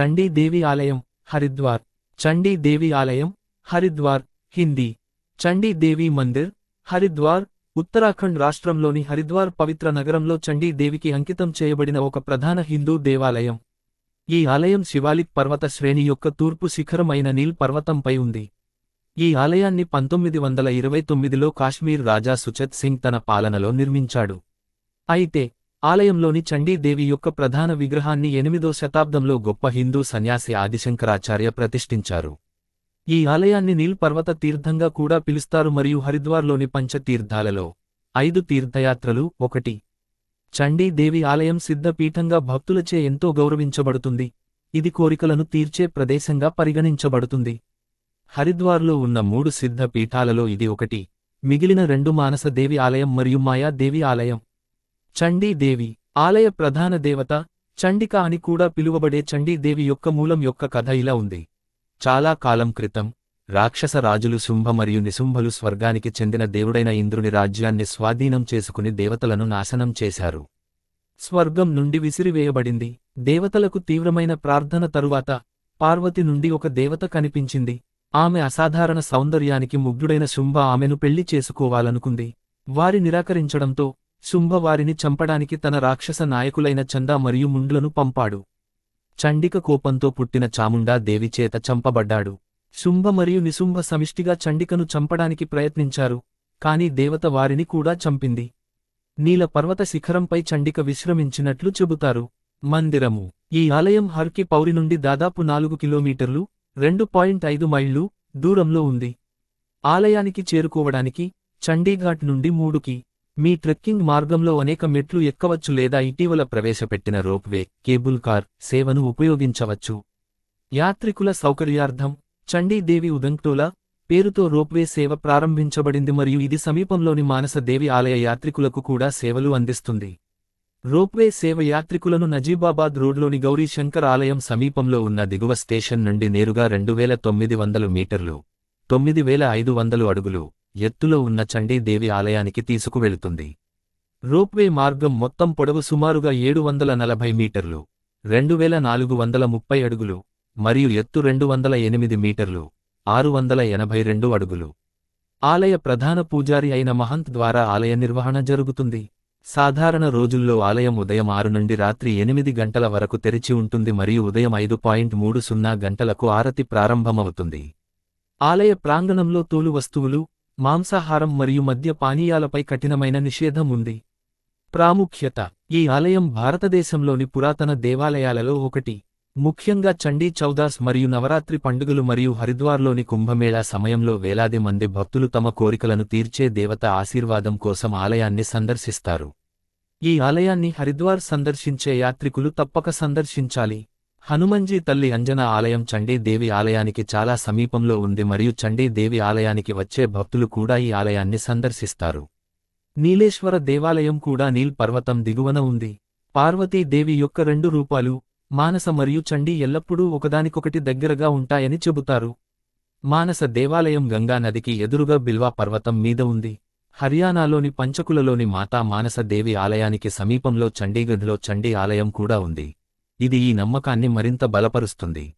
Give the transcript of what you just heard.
చండీ దేవి ఆలయం హరిద్వార్. చండీ దేవి ఆలయం హరిద్వార్ హిందీ. చండీదేవి మందిర్ హరిద్వార్ ఉత్తరాఖండ్ రాష్ట్రంలోని హరిద్వార్ పవిత్ర నగరంలో చండీ దేవికి అంకితం చేయబడిన ఒక ప్రధాన హిందూ దేవాలయం. ఈ ఆలయం శివాలిక్ పర్వత శ్రేణి యొక్క తూర్పు శిఖరం అయిన నీల్ పర్వతంపై ఉంది. ఈ ఆలయాన్ని పంతొమ్మిది వందల ఇరవై తొమ్మిదిలో కాశ్మీర్ రాజా సుచత్ సింగ్ తన పాలనలో నిర్మించాడు. అయితే ఆలయంలోని చండీదేవి యొక్క ప్రధాన విగ్రహాన్ని ఎనిమిదో శతాబ్దంలో గొప్ప హిందూ సన్యాసి ఆదిశంకరాచార్య ప్రతిష్ఠించారు. ఈ ఆలయాన్ని నీల్ పర్వత తీర్థంగా కూడా పిలుస్తారు మరియు హరిద్వార్లోని పంచతీర్థాలలో ఐదు తీర్థయాత్రలు ఒకటి. చండీదేవి ఆలయం సిద్ధపీఠంగా భక్తులచే ఎంతో గౌరవించబడుతుంది. ఇది కోరికలను తీర్చే ప్రదేశంగా పరిగణించబడుతుంది. హరిద్వార్లో ఉన్న మూడు సిద్ధ పీఠాలలో ఇది ఒకటి. మిగిలిన రెండు మానసదేవి ఆలయం మరియు మాయాదేవి ఆలయం. చండీదేవి ఆలయ ప్రధాన దేవత చండిక అని కూడా పిలువబడే చండీదేవి యొక్క మూలం యొక్క కథ ఇలా ఉంది. చాలా కాలం క్రితం రాక్షస రాజులు శుంభ మరియు నిశుంభలు స్వర్గానికి చెందిన దేవుడైన ఇంద్రుని రాజ్యాన్ని స్వాధీనం చేసుకుని దేవతలను నాశనం చేశారు. స్వర్గం నుండి విసిరివేయబడింది. దేవతలకు తీవ్రమైన ప్రార్థన తరువాత పార్వతి నుండి ఒక దేవత కనిపించింది. ఆమె అసాధారణ సౌందర్యానికి ముగ్ధుడైన శుంభ ఆమెను పెళ్ళి చేసుకోవాలనుకుంది. వారి నిరాకరించడంతో శుంభ వారిని చంపడానికి తన రాక్షస నాయకులైన చందా మరియు ముండ్లను పంపాడు. చండిక కోపంతో పుట్టిన చాముండా దేవిచేత చంపబడ్డాడు. శుంభ మరియు నిశుంభ సమిష్టిగా చండికను చంపడానికి ప్రయత్నించారు కాని దేవత వారిని కూడా చంపింది. నీల పర్వత శిఖరంపై చండిక విశ్రమించినట్లు చెబుతారు. మందిరము. ఈ ఆలయం హర్కి పౌరి నుండి దాదాపు నాలుగు కిలోమీటర్లు రెండు పాయింట్ ఐదు మైళ్ళు దూరంలో ఉంది. ఆలయానికి చేరుకోవడానికి చండీఘాట్ నుండి మూడుకి మీ ట్రెక్కింగ్ మార్గంలో అనేక మెట్లు ఎక్కవచ్చు లేదా ఇటీవల ప్రవేశపెట్టిన రోప్వే కేబుల్ కార్ సేవను ఉపయోగించవచ్చు. యాత్రికుల సౌకర్యార్థం చండీదేవి ఉదంక్టోలా పేరుతో రోప్వే సేవ ప్రారంభించబడింది మరియు ఇది సమీపంలోని మానసదేవి ఆలయ యాత్రికులకు కూడా సేవలు అందిస్తుంది. రోప్వే సేవ యాత్రికులను నజీబాబాద్ రోడ్లోని గౌరీశంకర్ ఆలయం సమీపంలో ఉన్న దిగువ స్టేషన్ నుండి నేరుగా రెండు వేల తొమ్మిది వందలు మీటర్లు తొమ్మిది వేల ఐదు వందలు అడుగులు ఎత్తులో ఉన్న చండీదేవి ఆలయానికి తీసుకువెళుతుంది. రోప్వే మార్గం మొత్తం పొడవు సుమారుగా ఏడు వందల నలభై మీటర్లు రెండు వేల నాలుగు వందల ముప్పై అడుగులు మరియు ఎత్తు రెండు వందల ఎనిమిది మీటర్లు ఆరు వందల ఎనభై రెండు అడుగులు. ఆలయ ప్రధాన పూజారి అయిన మహంత్ ద్వారా ఆలయ నిర్వహణ జరుగుతుంది. సాధారణ రోజుల్లో ఆలయం ఉదయం ఆరు నుండి రాత్రి ఎనిమిది గంటల వరకు తెరిచి ఉంటుంది మరియు ఉదయం ఐదు పాయింట్ మూడు సున్నా గంటలకు ఆరతి ప్రారంభమవుతుంది. ఆలయ ప్రాంగణంలో తోలు వస్తువులు మాంసాహారం మరియు మద్య పానీయాలపై కఠినమైన నిషేధం ఉంది. ప్రాముఖ్యత ఈ ఆలయం భారతదేశంలోని పురాతన దేవాలయాలలో ఒకటి. ముఖ్యంగా చండీ చౌదాస్ మరియు నవరాత్రి పండుగలు మరియు హరిద్వార్లోని కుంభమేళా సమయంలో వేలాది మంది భక్తులు తమ కోరికలను తీర్చే దేవత ఆశీర్వాదం కోసం ఆలయాన్ని సందర్శిస్తారు. ఈ ఆలయాన్ని హరిద్వార్ సందర్శించే యాత్రికులు తప్పక సందర్శించాలి. హనుమంజీ తల్లి అంజన ఆలయం చండీ దేవి ఆలయానికి చాలా సమీపంలో ఉంది మరియు చండీ దేవి ఆలయానికి వచ్చే భక్తులు కూడా ఈ ఆలయాన్ని సందర్శిస్తారు. నీలేశ్వర దేవాలయం కూడా నీల్ పర్వతం దిగువన ఉంది. పార్వతీదేవి యొక్క రెండు రూపాలు మానస మరియు చండీ ఎల్లప్పుడూ ఒకదానికొకటి దగ్గరగా ఉంటాయని చెబుతారు. మానస దేవాలయం గంగా నదికి ఎదురుగా బిల్వా పర్వతం మీద ఉంది. హర్యానాలోని పంచకులలోని మాతా మానస దేవి ఆలయానికి సమీపంలో చండీగఢ్లో చండీ ఆలయం కూడా ఉంది. ఇది ఈ నమ్మకాన్ని మరింత బలపరుస్తుంది.